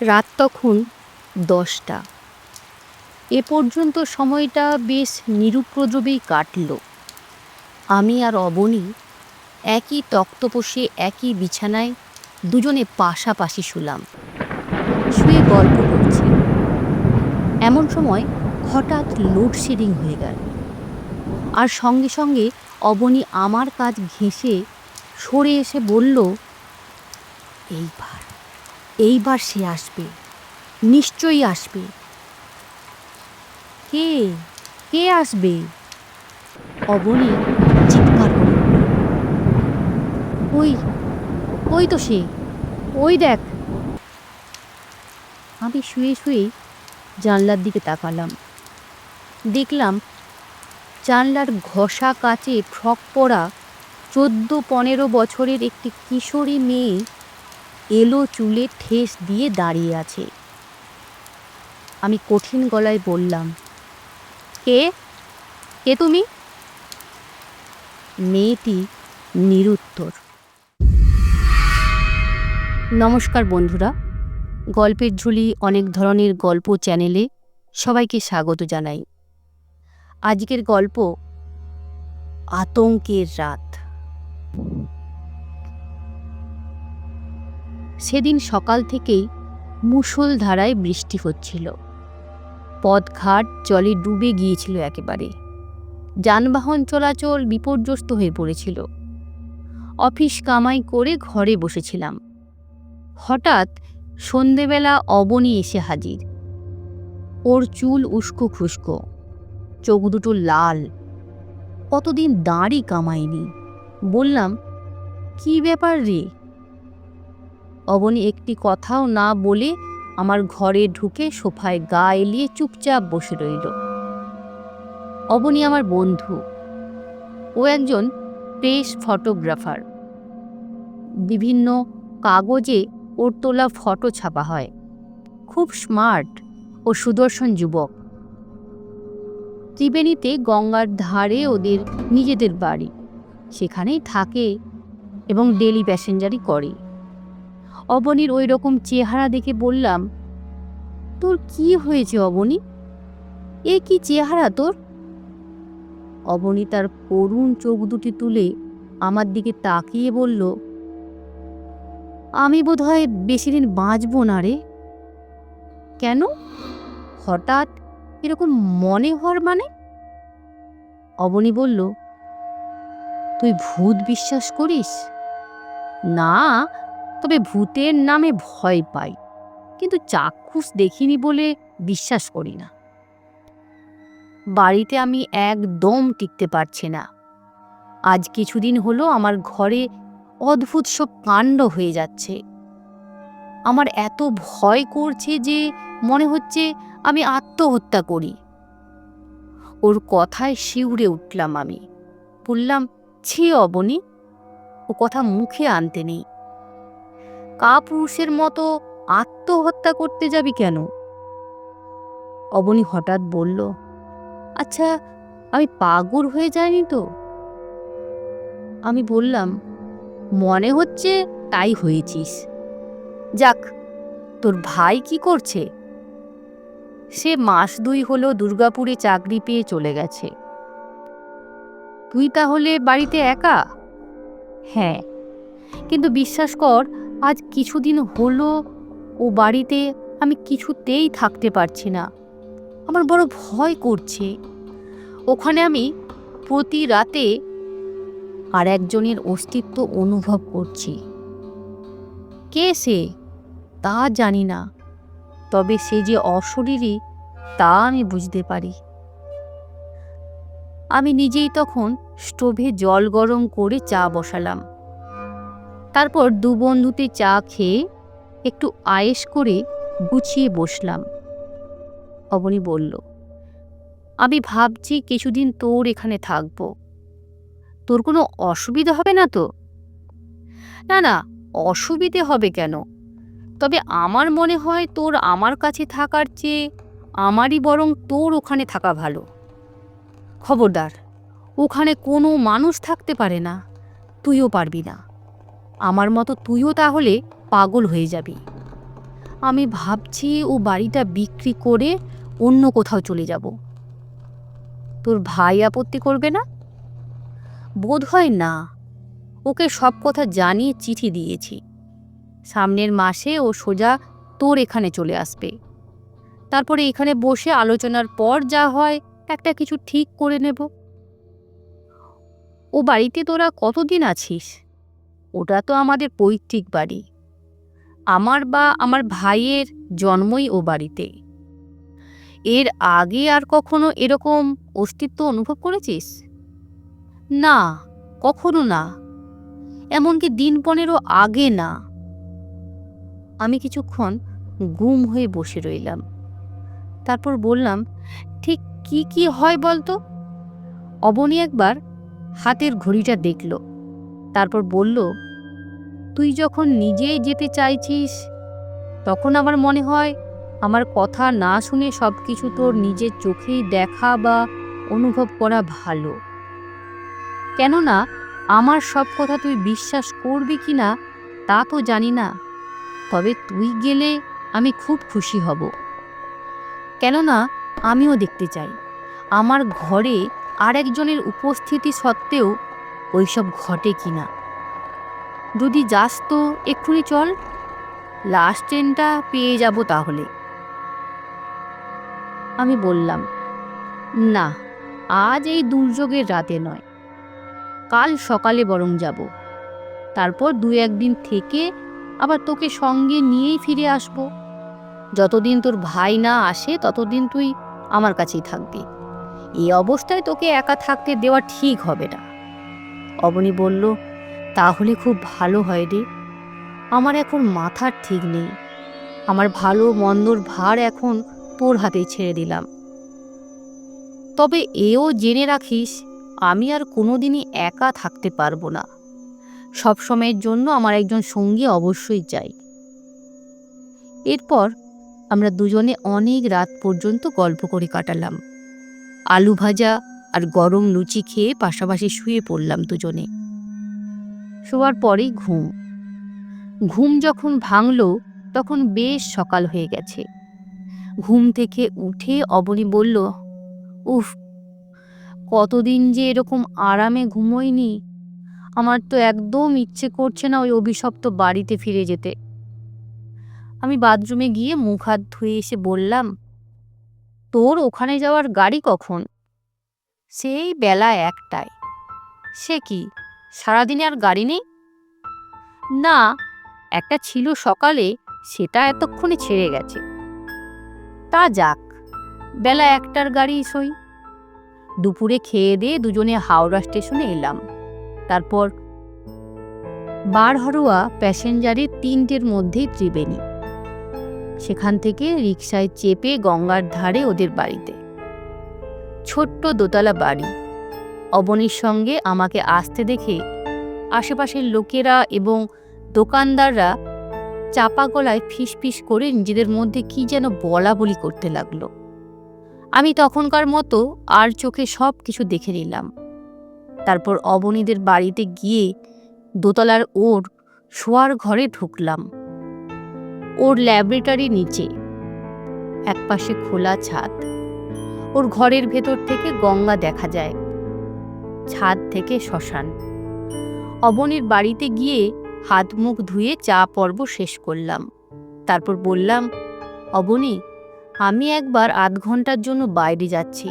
রাত তখন দশটা। এ পর্যন্ত সময়টা বেশ নিরুপদ্রবেই কাটল। আমি আর অবনী একই তক্তপোষে একই বিছানায় দুজনে পাশাপাশি শুলাম। শুয়ে গল্প করছি। এমন সময় হঠাৎ লোডশেডিং হয়ে গেল। আর সঙ্গে সঙ্গে অবনী আমার কাজ ঘেঁষে সরে এসে বলল এইবার এইবার সে আসবে। নিশ্চয়ই আসবে। কে? কে আসবে? অবনী চিৎকার করে ওই ওই তো সে। ওই দেখ। আমি শুয়ে শুয়ে জানলার দিকে তাকালাম। দেখলাম জানলার ঘষা কাচে ফ্রক পরা চোদ্দ পনেরো বছরের একটি কিশোরী মেয়ে এলো চুলে ঠেস দিয়ে দাঁড়িয়ে আছে। আমি কঠিন গলায় বললাম, কে? কে তুমি? মেয়েটি নিরুত্তর। নমস্কার বন্ধুরা, গল্পের ঝুলি অনেক ধরনের গল্প চ্যানেলে সবাইকে স্বাগত জানাই। আজকের গল্প, আতঙ্কের রাত। সেদিন সকাল থেকেই মুষলধারায় বৃষ্টি হচ্ছিল। পথঘাট জলে ডুবে গিয়েছিল একেবারে। যানবাহন চলাচল বিপর্যস্ত হয়ে পড়েছিল। অফিস কামাই করে ঘরে বসেছিলাম। হঠাৎ সন্ধেবেলা অবনী এসে হাজির। ওর চুল উস্কো খুস্কো, চোখ দুটো লাল। কতদিন দাঁড়ি কামায়নি বললাম, কি ব্যাপার রে? অবনী একটি কথাও না বলে আমার ঘরে ঢুকে সোফায় গা এলিয়ে চুপচাপ বসে রইল। অবনী আমার বন্ধু। ও একজন প্রেস ফটোগ্রাফার। বিভিন্ন কাগজে ওর তোলা ফটো ছাপা হয়। খুব স্মার্ট ও সুদর্শন যুবক। ত্রিবেণীতে গঙ্গার ধারে ওদের নিজেদের বাড়ি। সেখানেই থাকে এবং ডেলি প্যাসেঞ্জারই করে। অবনীর ওই রকম চেহারা দেখে বললাম, তোর কি হয়েছে অবনী? এ কি চেহারা তোর? অবনী তার করুণ চোখ দুটি তুলে আমার দিকে তাকিয়ে বলল, আমি বোধহয় বেশি দিন বাঁচব না রে। কেন? হঠাৎ এরকম মনে হওয়ার মানে? অবনী বলল, তুই ভূত বিশ্বাস করিস? না তবে ভূতের নামে ভয় পাই, কিন্তু চাক্ষুষ দেখিনি বলে বিশ্বাস করি না। বাড়িতে আমি একদম টিকতে পারছি না। আজ কিছুদিন হলো আমার ঘরে অদ্ভুত সব কাণ্ড হয়ে যাচ্ছে। আমার এত ভয় করছে যে মনে হচ্ছে আমি আত্মহত্যা করি। ওর কথায় শিউরে উঠলাম আমি। বললাম, ছি অবনী, ও কথা মুখে আনতে নেই। কাপুরুষের মতো আত্মহত্যা করতে যাবি কেন? অবনী হঠাৎ বলল আচ্ছা আমি পাগল হয়ে যাইনি তো? আমি বললাম, মনে হচ্ছে তাই হয়েছিস। যাক, তোর ভাই কি করছে? সে মাস দুই হলো দুর্গাপুরে চাকরি পেয়ে চলে গেছে। তুই তাহলে বাড়িতে একা? হ্যাঁ কিন্তু বিশ্বাস কর আজ কিছুদিন হলো ও বাড়িতে আমি কিছুতেই থাকতে পারছি না। আমার বড় ভয় করছে। ওখানে আমি প্রতি রাতে আর একজনের অস্তিত্ব অনুভব করছি। কে সে? তা জানি না। তবে সে যে অশরীরী, তা আমি বুঝতে পারি। আমি নিজেই তখন স্টোভে জল গরম করে চা বসালাম। তারপর দু বন্ধুতে চা খেয়ে একটু আয়েস করে গুছিয়ে বসলাম। অবনী বলল, আমি ভাবছি কিছুদিন তোর এখানে থাকব। তোর কোনো অসুবিধা হবে না তো? না না, অসুবিধে হবে কেন? তবে আমার মনে হয় তোর আমার কাছে থাকার চেয়ে আমারই বরং তোর ওখানে থাকা ভালো। খবরদার, ওখানে কোনো মানুষ থাকতে পারে না, তুইও পারবি না। আমার মতো তুইও তাহলে পাগল হয়ে যাবি। আমি ভাবছি ও বাড়িটা বিক্রি করে অন্য কোথাও চলে যাব। তোর ভাই আপত্তি করবে না? বোধ হয় না। ওকে সব কথা জানিয়ে চিঠি দিয়েছি। সামনের মাসে ও সোজা তোর এখানে চলে আসবে। তারপরে এখানে বসে আলোচনার পর যা হয় একটা কিছু ঠিক করে নেব। ও বাড়িতে তোরা কতদিন আছিস? ওটা তো আমাদের পৈতৃক বাড়ি। আমার বা আমার ভাইয়ের জন্মই ও বাড়িতে। এর আগে আর কখনো এরকম অস্তিত্ব অনুভব করেছিস? না, কখনো না। এমনকি দিন পনেরো আগে না। আমি কিছুক্ষণ গুম হয়ে বসে রইলাম। তারপর বললাম, ঠিক কি কি হয় বলতো? অবনী একবার হাতের ঘড়িটা দেখল। তারপর বলল, তুই যখন নিজেই যেতে চাইছিস, তখন আমার মনে হয় আমার কথা না শুনে সব কিছু তোর নিজের চোখেই দেখা বা অনুভব করা ভালো। কেননা, আমার সব কথা তুই বিশ্বাস করবি কি না, তা তো জানি না। তবে তুই গেলে আমি খুব খুশি হব। কেননা, আমিও দেখতে চাই। আমার ঘরে আরেকজনের উপস্থিতি সত্ত্বেও ওইসব ঘটে কিনা যদি যাস তো, এক্ষুনি চল। লাস্ট ট্রেনটা পেয়ে যাব তাহলে। আমি বললাম, না, আজ এই দুর্যোগের রাতে নয়। কাল সকালে বরং যাব। তারপর দু একদিন থেকে আবার তোকে সঙ্গে নিয়েই ফিরে আসব। যতদিন তোর ভাই না আসে, ততদিন তুই আমার কাছেই থাকবি। এই অবস্থায় তোকে একা থাকতে দেওয়া ঠিক হবে না। অবনী বলল, তাহলে খুব ভালো হয় রে। আমার এখন মাথার ঠিক নেই। আমার ভালো মন্দর ভার এখন তোর হাতেই ছেড়ে দিলাম। তবে এও জেনে রাখিস, আমি আর কোনোদিনই একা থাকতে পারব না। সব সময়ের জন্য আমার একজন সঙ্গী অবশ্যই চাই। এরপর আমরা দুজনে অনেক রাত পর্যন্ত গল্প করে কাটালাম। আলু ভাজা আর গরম লুচি খেয়ে পাশাপাশি শুয়ে পড়লাম দুজনে। শোয়ার পরেই ঘুম। ঘুম যখন ভাঙল, তখন বেশ সকাল হয়ে গেছে। ঘুম থেকে উঠে অবনী বলল, উফ, কতদিন যে এরকম আরামে ঘুমোইনি। আমার তো একদম ইচ্ছে করছে না ওই অভিশপ্ত বাড়িতে ফিরে যেতে। আমি বাথরুমে গিয়ে মুখ হাত ধুয়ে এসে বললাম, তোর ওখানে যাওয়ার গাড়ি কখন? সেই বেলা একটায়। সে কি, সারাদিনে আর গাড়ি নেই? না, একটা ছিল সকালে, সেটা এতক্ষণে ছেড়ে গেছে। তা যাক, বেলা একটার গাড়ি সই। দুপুরে খেয়ে দিয়ে দুজনে হাওড়া স্টেশনে এলাম। তারপর বারহরোয়া প্যাসেঞ্জারের তিনটের মধ্যেই ত্রিবেণী। সেখান থেকে রিক্সায় চেপে গঙ্গার ধারে ওদের বাড়িতে। ছোট্ট দোতলা বাড়ি। অবনীর সঙ্গে আমাকে আসতে দেখে আশেপাশের লোকেরা এবং দোকানদাররা চাপা গলায় ফিসফিস করে নিজেদের মধ্যে কি যেন বলা বলি করতে লাগল। আমি তখনকার মতো আর চোখে সব কিছু দেখে নিলাম। তারপর অবনীদের বাড়িতে গিয়ে দোতলার ওর শোয়ার ঘরে ঢুকলাম। ওর ল্যাবরেটরি নিচে, একপাশে খোলা ছাদ। ওর ঘরের ভেতর থেকে গঙ্গা দেখা যায়, ছাদ থেকে শ্মশান। অবনীর বাড়িতে গিয়ে হাত মুখ ধুয়ে চা পর্ব শেষ করলাম। তারপর বললাম, অবনী, আমি একবার আধ ঘণ্টার জন্য বাইরে যাচ্ছি।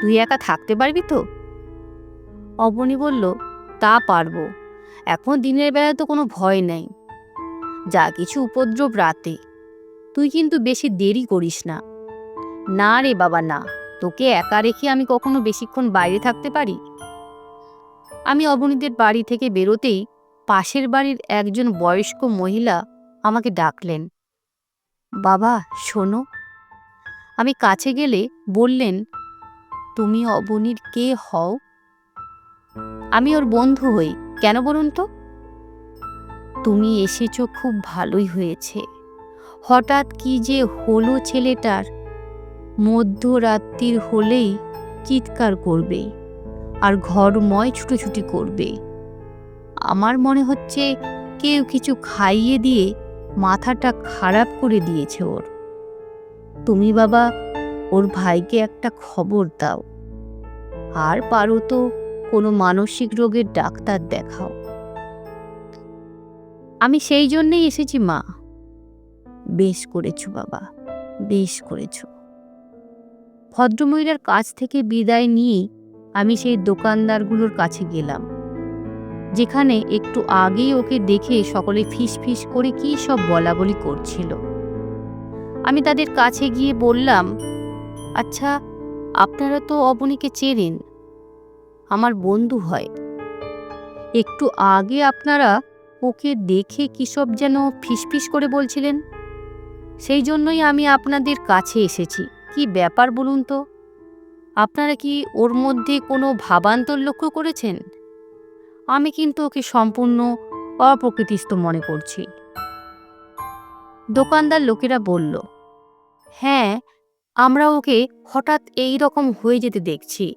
তুই একা থাকতে পারবি তো? অবনী বলল, তা পারব। এখন দিনের বেলা তো কোনো ভয় নেই। যা কিছু উপদ্রব রাতে। তুই কিন্তু বেশি দেরি করিস না। না রে বাবা, না। তোকে একা রেখে আমি কখনো বেশিক্ষণ বাইরে থাকতে পারি? আমি অবনীদের বাড়ি থেকে বেরোতেই পাশের বাড়ির একজন বয়স্ক মহিলা আমাকে ডাকলেন। বাবা, শোনো। আমি কাছে গেলে বললেন, তুমি অবনীর কে হও? আমি ওর বন্ধু হই, কেন বলুন তো? তুমি এসেছ খুব ভালোই হয়েছে। হঠাৎ কি যে হলো ছেলেটার মধ্যরাত্রির হলেই চিৎকার করবে আর ঘরময় ছুটোছুটি করবে। আমার মনে হচ্ছে কেউ কিছু খাইয়ে দিয়ে মাথাটা খারাপ করে দিয়েছে ওর। তুমি বাবা, ওর ভাইকে একটা খবর দাও। আর পারো তো কোনো মানসিক রোগের ডাক্তার দেখাও। আমি সেই জন্যেই এসেছি মা। বেশ করেছ বাবা, বেশ করেছ। ভদ্রমহিলার কাছ থেকে বিদায় নিয়ে আমি সেই দোকানদারগুলোর কাছে গেলাম। যেখানে একটু আগেই ওকে দেখে সকলে ফিস ফিস করে কী সব বলা বলি করছিল। আমি তাদের কাছে গিয়ে বললাম আচ্ছা আপনারা তো অবনীকে চেনেন, আমার বন্ধু হয়। একটু আগে আপনারা ওকে দেখে কী সব যেন ফিসফিস করে বলছিলেন? সেই জন্যই আমি আপনাদের কাছে এসেছি। কি ব্যাপার বলুন তো? আপনারা কি ওর মধ্যে কোনো ভাবান্তর লক্ষ্য করেছেন? আমি কিন্তু ওকে সম্পূর্ণ অপ্রকৃতিস্থ মনে করছি। দোকানদার লোকেরা বলল হ্যাঁ আমরা ওকে হঠাৎ এই রকম হয়ে যেতে দেখছি।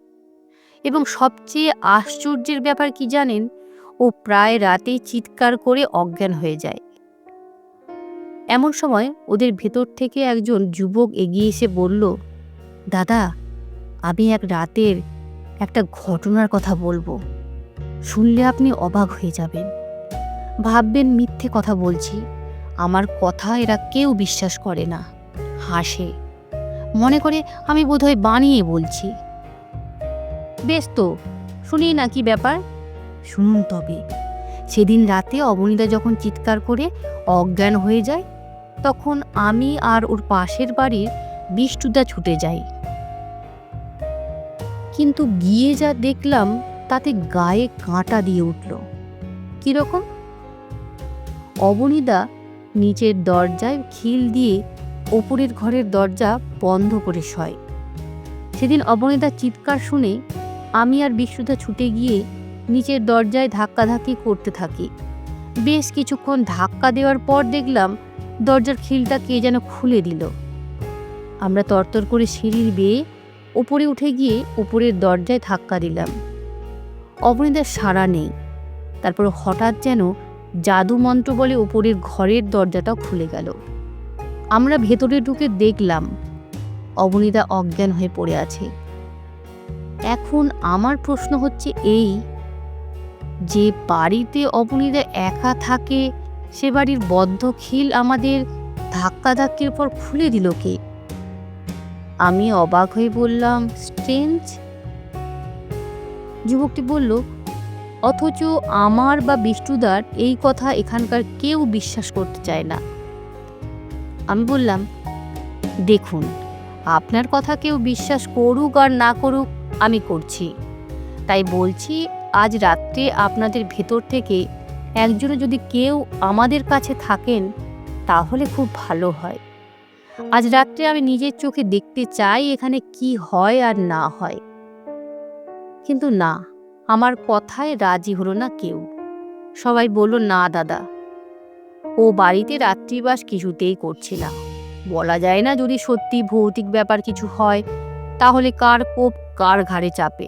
এবং সবচেয়ে আশ্চর্যের ব্যাপার কি জানেন? ও প্রায় রাতেই চিৎকার করে অজ্ঞান হয়ে যায়। এমন সময় ওদের ভেতর থেকে একজন যুবক এগিয়ে এসে বলল, দাদা, আমি এক রাতের একটা ঘটনার কথা বলব। শুনলে আপনি অবাক হয়ে যাবেন। ভাববেন মিথ্যে কথা বলছি। আমার কথা এরা কেউ বিশ্বাস করে না। হাসে। মনে করে আমি বোধহয় বানিয়ে বলছি। বেশ তো শুনি না কি ব্যাপার? শুনুন তবে, সেদিন রাতে অবনীতা যখন চিৎকার করে অজ্ঞান হয়ে যায় তখন আমি আর ওর পাশের বাড়ির বিষ্টুদা ছুটে যাই। কিন্তু গিয়ে যা দেখলাম, তাতে গায়ে কাঁটা দিয়ে উঠল। কীরকম অবনীদা নিচের দরজায় খিল দিয়ে ওপরের ঘরের দরজা বন্ধ করে শয়। সেদিন অবনীদার চিৎকার শুনে আমি আর বিশ্বদা ছুটে গিয়ে নিচের দরজায় ধাক্কাধাক্কি করতে থাকি। বেশ কিছুক্ষণ ধাক্কা দেওয়ার পর দেখলাম দরজার খিলটা কে যেন খুলে দিল। আমরা তরতর করে সিঁড়ির বেয়ে ওপরে উঠে গিয়ে ওপরের দরজায় ধাক্কা দিলাম। অবনীদার সাড়া নেই। তারপর হঠাৎ যেন জাদু মন্ত্র বলে ওপরের ঘরের দরজাটাও খুলে গেল। আমরা ভেতরে ঢুকে দেখলাম অবনীদা অজ্ঞান হয়ে পড়ে আছে। এখন আমার প্রশ্ন হচ্ছে এই, যে বাড়িতে অবনীদা একা থাকে সে বাড়ির বদ্ধ খিল আমাদের ধাক্কাধাক্কির পর খুলে দিল কে? আমি অবাক হয়ে বললাম, স্ট্রেঞ্জ? যুবকটি বলল, অথচ আমার বা বিষ্ণুদার এই কথা এখানকার কেউ বিশ্বাস করতে চায় না। আমি বললাম, দেখুন, আপনার কথা কেউ বিশ্বাস করুক আর না করুক আমি করছি। তাই বলছি, আজ রাত্রে আপনাদের ভেতর থেকে একজনে যদি কেউ আমাদের কাছে থাকেন, তাহলে খুব ভালো হয়। আজ রাত্রে আমি নিজের চোখে দেখতে চাই এখানে কি হয় আর না হয়। কিন্তু না, আমার কথায় রাজি হলো না কেউ। সবাই বলল, না, দাদা। ও বাড়িতে রাত্রিবাস কিছুতেই করছে না। বলা যায় না যদি সত্যি ভৌতিক ব্যাপার কিছু হয়, তাহলে কার কোপ কার ঘাড়ে চাপে।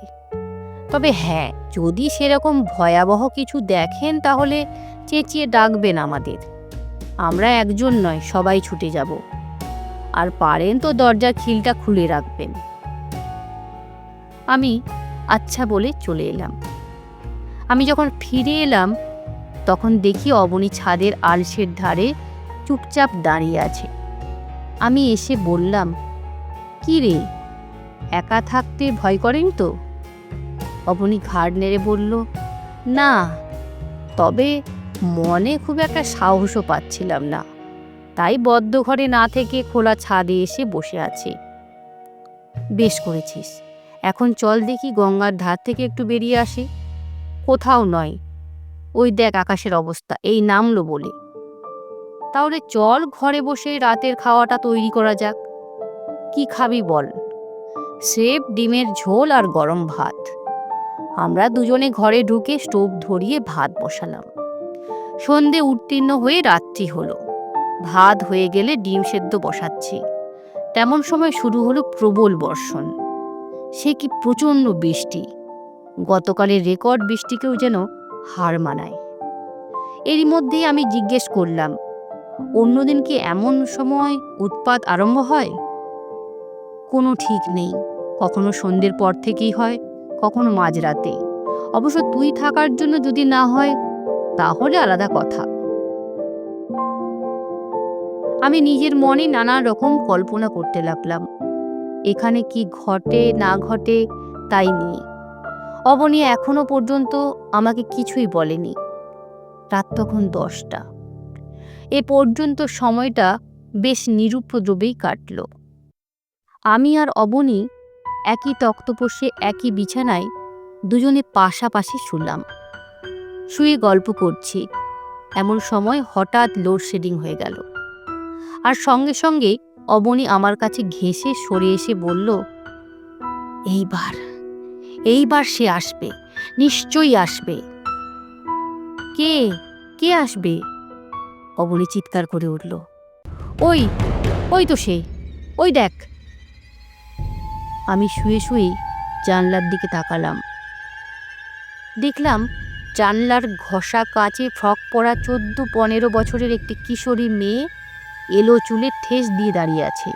তবে হ্যাঁ যদি সেরকম ভয়াবহ কিছু দেখেন তাহলে চেঁচিয়ে ডাকবেন আমাদের। আমরা একজন নয়, সবাই ছুটে যাব। আর পারেন তো দরজার খিলটা খুলে রাখবেন। আমি আচ্ছা বলে চলে এলাম। আমি যখন ফিরে এলাম, তখন দেখি অবনী ছাদের আলসের ধারে চুপচাপ দাঁড়িয়ে আছে। আমি এসে বললাম, কি রে, একা থাকতে ভয় করেন তো? অবনী ঘাড় নেড়ে বলল, না, তবে মনে খুব একটা সাহসও পাচ্ছিলাম না। তাই বদ্ধ ঘরে না থেকে খোলা ছাদে এসে বসে আছি। বেশ করেছিস। এখন চল দেখি গঙ্গার ধার থেকে একটু বেরিয়ে আসি। কোথাও নয়। ওই দেখ আকাশের অবস্থা, এই নামলো বলে। তাহলে চল ঘরে বসে রাতের খাওয়াটা তৈরি করা যাক। কি খাবি বল? সেব, ডিমের ঝোল আর গরম ভাত। আমরা দুজনে ঘরে ঢুকে স্টোভ ধরিয়ে ভাত বসালাম। সন্ধে উত্তীর্ণ হয়ে রাত্রি হলো। ভাত হয়ে গেলে ডিম সেদ্ধ বসাচ্ছি। তেমন সময় শুরু হলো প্রবল বর্ষণ। সে কি প্রচণ্ড বৃষ্টি। গতকালের রেকর্ড বৃষ্টিকেও যেন হার মানায়। এরই মধ্যেই আমি জিজ্ঞেস করলাম, অন্যদিন কি এমন সময় উৎপাত আরম্ভ হয়? কোনো ঠিক নেই। কখনো সন্ধ্যের পর থেকেই হয়। কখনো মাঝরাতে। অবশ্য তুই থাকার জন্য যদি না হয়, তাহলে আলাদা কথা। আমি নিজের মনে নানা রকম কল্পনা করতে লাগলাম। এখানে কি ঘটে, না ঘটে, তাই নিয়ে। অবনী এখনও পর্যন্ত আমাকে কিছুই বলেনি। রাত তখন দশটা। এ পর্যন্ত সময়টা বেশ নিরুপদ্রবেই কাটল। আমি আর অবনী একই তক্তপোষে, একই বিছানায় দুজনে পাশাপাশি শুলাম। শুয়ে গল্প করছি। এমন সময় হঠাৎ লোডশেডিং হয়ে গেল। আর সঙ্গে সঙ্গে অবনী আমার কাছে ঘেঁষে, সরে এসে বলল, এইবার এইবার সে আসবে, নিশ্চয়ই আসবে। কে? কে আসবে? অবনী চিৎকার করে উঠল। ওই ওই তো সে, ওই দেখ। আমি শুয়ে শুয়ে জানলার দিকে তাকালাম। দেখলাম জানলার ঘষা কাচে ফ্রক পরা চোদ্দ পনেরো বছরের একটি কিশোরী মেয়ে এলো চুলে ঠেস দিয়ে দাঁড়িয়ে আছে।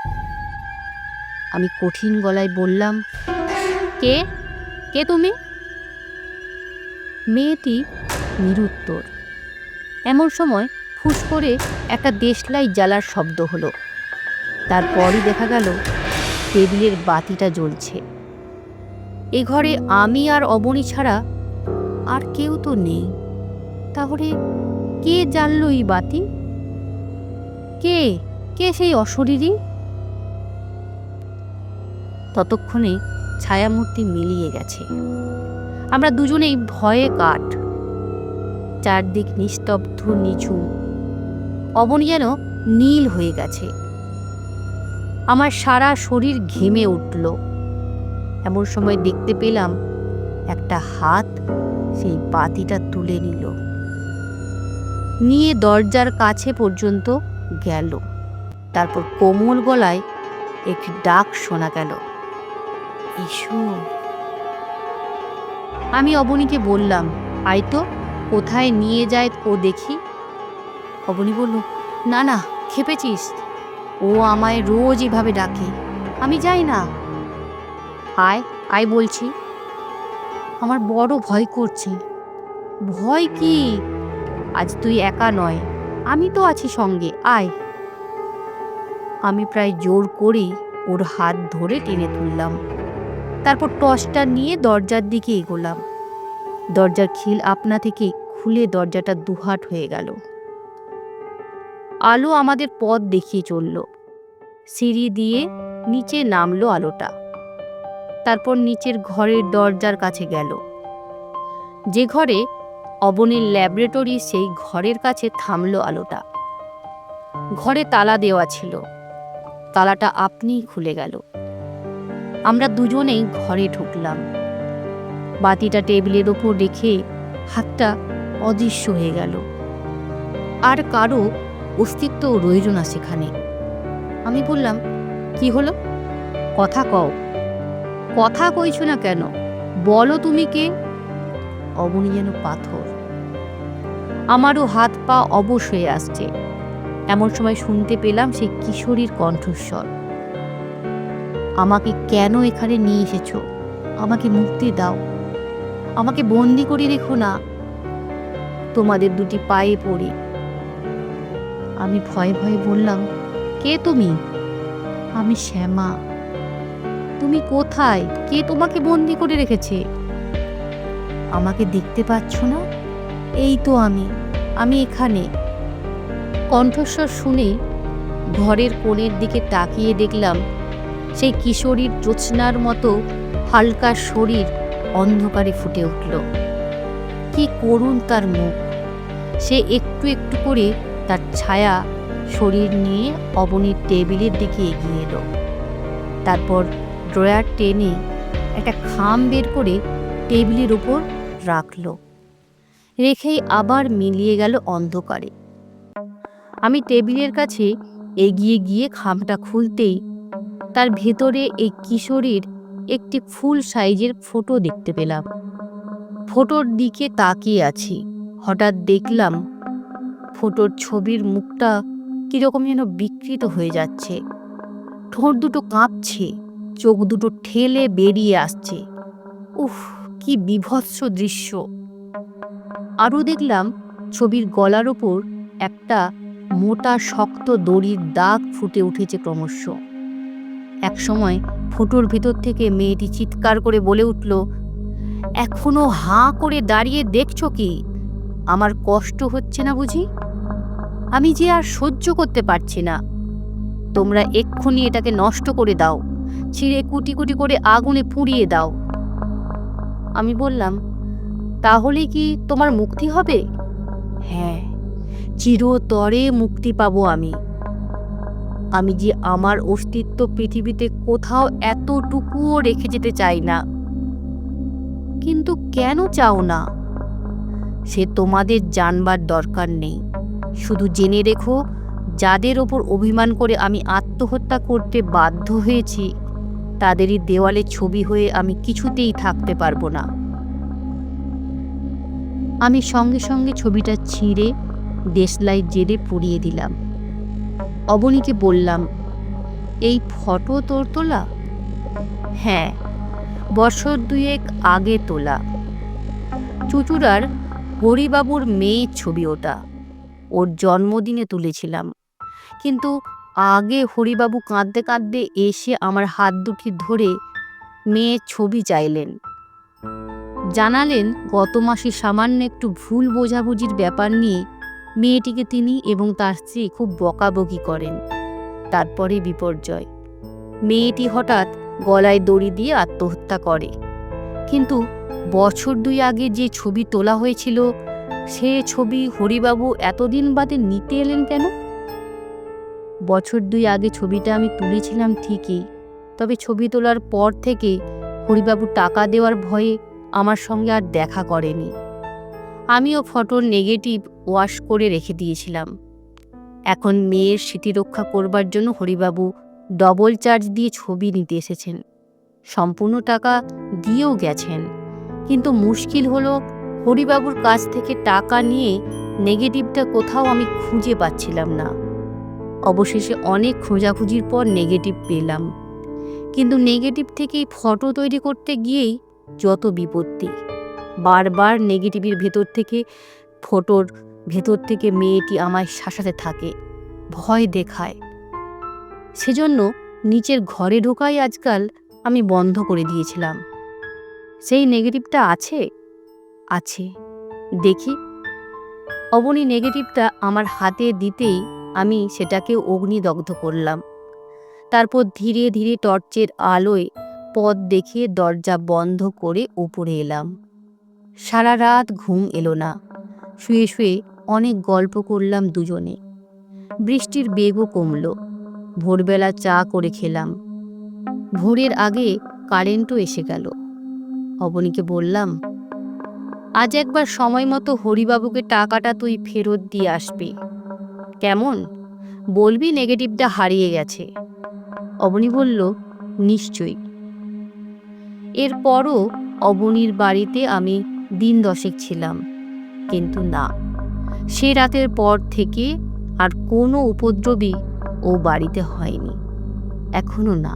আমি কঠিন গলায় বললাম, কে? কে তুমি? মেয়েটি নিরুত্তর। এমন সময় ফুস করে একটা দেশলাই জ্বালার শব্দ হলো। তারপরই দেখা গেল টেবিলের বাতিটা জ্বলছে। এ ঘরে আমি আর অবনী ছাড়া আর কেউ তো নেই। তাহলে কে জ্বাললো এই বাতি? কে? কে সেই অশরীরী? ততক্ষণে ছায়ামূর্তি মিলিয়ে গেছে। আমরা দুজনেই ভয়ে কাঠ, চারদিক নিস্তব্ধ নিঝুম অবনী যেন নীল হয়ে গেছে। আমার সারা শরীর ঘেমে উঠল। এমন সময় দেখতে পেলাম একটা হাত সেই বাতিটা তুলে নিল। নিয়ে দরজার কাছে পর্যন্ত গেল। তারপর কোমল গলায় একটি ডাক শোনা গেল, এসো। আমি অবনীকে বললাম আয় তো কোথায় নিয়ে যায় ও দেখি? অবনী বলল, না না, খেপেছিস। ও আমায় রোজ এভাবে ডাকে। আমি যাই না। আয় আয় বলছি। আমার বড় ভয় করছে। ভয় কি? আজ তুই একা নয়। আমি তো আছি সঙ্গে। আয়। আমি প্রায় জোর করেই ওর হাত ধরে টেনে তুললাম। তারপর টসটা নিয়ে দরজার দিকে এগোলাম। দরজার খিল আপনা থেকে খুলে দরজাটা দুহাট হয়ে গেল। আলো আমাদের পথ দেখিয়ে চলল। সিঁড়ি দিয়ে নিচে নামলো আলোটা। তারপর নিচের ঘরের দরজার কাছে গেল। যে ঘরে অবনীর ল্যাবরেটরি, সেই ঘরের কাছে থামলো আলোটা। ঘরে তালা দেওয়া ছিল। তালাটা আপনিই খুলে গেল। আমরা দুজনেই ঘরে ঢুকলাম। বাতিটা টেবিলের ওপর রেখে হাতটা অদৃশ্য হয়ে গেল। আর কারও অস্তিত্ব রইল না সেখানে। আমি বললাম, কি হলো? কথা কও। কথা কইছো না কেন? বলো তুমি কে? অবনী যেন পাথর। আমারও হাত পা অবশ হয়ে আসছে। এমন সময় শুনতে পেলাম সেই কিশোরীর কণ্ঠস্বর। আমাকে কেন এখানে নিয়ে এসেছ? আমাকে মুক্তি দাও। আমাকে বন্দি করে রেখো না। তোমাদের দুটি পায়ে পড়ি। আমি ভয়ে ভয়ে বললাম, কে তুমি? আমি শ্যামা। তুমি কোথায়? কে তোমাকে বন্দি করে রেখেছে? আমাকে দেখতে পাচ্ছ না? এই তো আমি আমি এখানে। কণ্ঠস্বর শুনে ঘরের কোণের দিকে তাকিয়ে দেখলাম, সেই কিশোরীর জ্যোৎস্নার মতো হালকা শরীর অন্ধকারে ফুটে উঠল। কি করুণ তার মুখ। সে একটু একটু করে তার ছায়া শরীর নিয়ে অবনীর টেবিলের দিকে এগিয়ে এলো। তারপর ড্রয়ার টেনে একটা খাম বের করে টেবিলের ওপর রাখল। রেখেই আবার মিলিয়ে গেল অন্ধকারে। আমি টেবিলের কাছে এগিয়ে গিয়ে খামটা খুলতেই তার ভেতরে এই কিশোরীর একটি ফুল সাইজের ফটো দেখতে পেলাম। ফটোর দিকে তাকিয়ে আছি। হঠাৎ দেখলাম ফটোর ছবির মুখটা কীরকম যেন বিকৃত হয়ে যাচ্ছে। ঠোঁট দুটো কাঁপছে, চোখ দুটো ঠেলে বেরিয়ে আসছে। উফ, কি বিভৎস দৃশ্য। আরও দেখলাম ছবির গলার ওপর একটা মোটা, শক্ত দড়ির দাগ ফুটে উঠেছে ক্রমশ। একসময় ফুটোর ভেতর থেকে মেয়েটি চিৎকার করে বলে উঠল, এখনও হাঁ করে দাঁড়িয়ে দেখছ কি? আমার কষ্ট হচ্ছে না বুঝি? আমি যে আর সহ্য করতে পারছি না। তোমরা এক্ষুনি এটাকে নষ্ট করে দাও, ছিঁড়ে কুটি কুটি করে আগুনে পুড়িয়ে দাও। আমি বললাম, তাহলে কি তোমার মুক্তি হবে? হ্যাঁ চিরতরে মুক্তি পাবো আমি। আমি যে আমার অস্তিত্ব পৃথিবীতে কোথাও এতটুকুও রেখে যেতে চাই না। কিন্তু কেন চাও না? সে তোমাদের জানবার দরকার নেই। শুধু জেনে রেখো, যাদের ওপর অভিমান করে আমি আত্মহত্যা করতে বাধ্য হয়েছি, তাদেরই দেওয়ালে ছবি হয়ে আমি কিছুতেই থাকতে পারব না। আমি সঙ্গে সঙ্গে ছবিটা ছিঁড়ে দেশলাই জেলে পুড়িয়ে দিলাম। অবনীকে বললাম, এই ফটো তোর তোলা? হ্যাঁ বছর দুয়েক আগে তোলা। চুচুড়ার হরিবাবুর মেয়ের ছবি ওটা। ওর জন্মদিনে তুলেছিলাম। কিন্তু আগে হরিবাবু কাঁদতে কাঁদতে এসে আমার হাত দুটি ধরে মেয়ের ছবি চাইলেন। জানালেন গত মাসে সামান্য একটু ভুল বোঝাবুঝির ব্যাপার নিয়ে মেয়েটিকে তিনি এবং তার স্ত্রী খুব বকাবকি করেন। তারপরে বিপর্যয়। মেয়েটি হঠাৎ গলায় দড়ি দিয়ে আত্মহত্যা করে। কিন্তু বছর দুই আগে যে ছবি তোলা হয়েছিল, সে ছবি হরিবাবু এতদিন বাদে নিতে এলেন কেন? বছর দুই আগে ছবিটা আমি তুলেছিলাম ঠিকই, তবে ছবি তোলার পর থেকে হরিবাবু টাকা দেওয়ার ভয়ে আমার সঙ্গে আর দেখা করেনি। আমিও ফটোর নেগেটিভ ওয়াশ করে রেখে দিয়েছিলাম। এখন মেয়ের স্মৃতি রক্ষা করবার জন্য হরিবাবু ডবল চার্জ দিয়ে ছবি নিতে এসেছেন। সম্পূর্ণ টাকা দিয়েও গেছেন। কিন্তু মুশকিল হলো হরিবাবুর কাছ থেকে টাকা নিয়ে নেগেটিভটা কোথাও আমি খুঁজে পাচ্ছিলাম না। অবশেষে অনেক খোঁজাখুঁজির পর নেগেটিভ পেলাম। কিন্তু নেগেটিভ থেকেই ফটো তৈরি করতে গিয়েই যত বিপত্তি। বারবার নেগেটিভের ভেতর থেকে, ফটোর ভেতর থেকে মেয়েটি আমায় শাসাতে থাকে, ভয় দেখায়। সেজন্য নিচের ঘরে ঢোকাই আজকাল আমি বন্ধ করে দিয়েছিলাম। সেই নেগেটিভটা আছে? আছে। দেখি। অবনী নেগেটিভটা আমার হাতে দিতেই আমি সেটাকে অগ্নিদগ্ধ করলাম। তারপর ধীরে ধীরে টর্চের আলোয় পথ দেখিয়ে দরজা বন্ধ করে উপরে এলাম। সারা রাত ঘুম এলো না। শুয়ে শুয়ে অনেক গল্প করলাম দুজনে। বৃষ্টির বেগও কমল। ভোরবেলা চা করে খেলাম। ভোরের আগে কারেন্টও এসে গেল। অবনীকে বললাম, আজ একবার সময় মতো হরিবাবুকে টাকাটা তুই ফেরত দিয়ে আসবি। কেমন? বলবি নেগেটিভটা হারিয়ে গেছে? অবনী বলল, নিশ্চয়ই। এরপরও অবনীর বাড়িতে আমি দিন দশেক ছিলাম, কিন্তু না। সে রাতের পর থেকে আর কোনো উপদ্রবী ও বাড়িতে হয়নি, এখনও না।